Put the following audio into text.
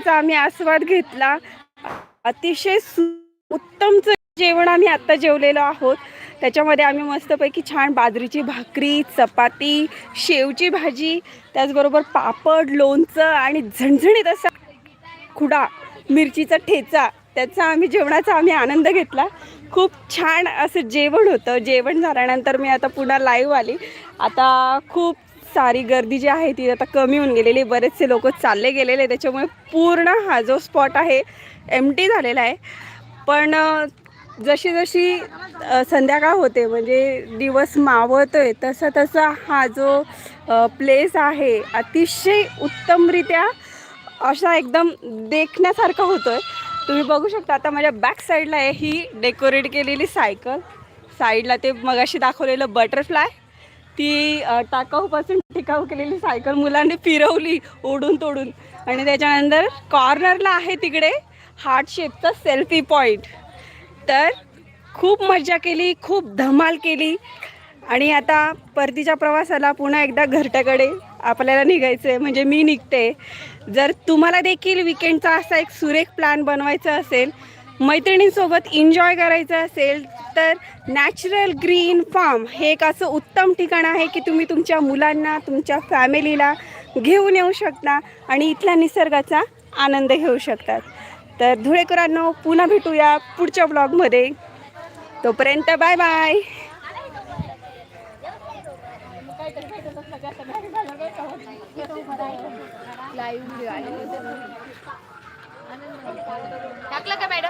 जेवणाचा आम्ही आस्वाद घेतला. अतिशय सु उत्तमचं जेवण आम्ही आत्ता जेवलेलो आहोत. त्याच्यामध्ये आम्ही मस्तपैकी छान बाजरीची भाकरी चपाती शेवची भाजी त्याचबरोबर पापड लोणचं आणि झणझणीत असा खुडा मिरचीचा ठेचा त्याचा आम्ही जेवणाचा आम्ही आनंद घेतला. खूप छान असं जेवण होतं. जेवण झाल्यानंतर मी आता पुन्हा लाईव्ह आली. आता खूप सारी गर्दी जी आहे ती आता कमी होऊन गेलेली बरेचसे लोक चालले गेलेले त्याच्यामुळे पूर्ण हा जो स्पॉट आहे एम टी झालेला आहे. पण जशी जशी संध्याकाळ होते म्हणजे दिवस मावळतोय तसा तसा हा जो प्लेस आहे अतिशय उत्तमरित्या असा एकदम देखण्यासारखा होतो आहे तुम्ही बघू शकता आता माझ्या बॅक साईडला आहे ही डेकोरेट केलेली सायकल साईडला ते मगाशी दाखवलेलं बटरफ्लाय ती टाकाऊपासून टिकाऊ केलेली सायकल मुलांनी फिरवली ओढून तोडून. आणि त्याच्यानंतर कॉर्नरला आहे तिकडे हार्ट शेपचा सेल्फी पॉईंट तर खूप मजा केली खूप धमाल केली. आणि आता परतीच्या प्रवासाला पुन्हा एकदा घरट्याकडे आपल्याला निघायचं आहे म्हणजे मी निघते. जर तुम्हाला देखील विकेंडचा असा एक सुरेख प्लॅन बनवायचा असेल मैत्रिणींसोबत एन्जॉय करायचं असेल तर नॅचरल ग्रीन फार्म हे एक असं उत्तम ठिकाण आहे की तुम्ही तुमच्या मुलांना तुमच्या फॅमिलीला घेऊन येऊ शकता आणि इथल्या निसर्गाचा आनंद घेऊ शकतात. तर धुळेकरांनो पुन्हा भेटूया पुढच्या ब्लॉगमध्ये तोपर्यंत बाय बाय लाईव्ह टाकलं का मॅडम?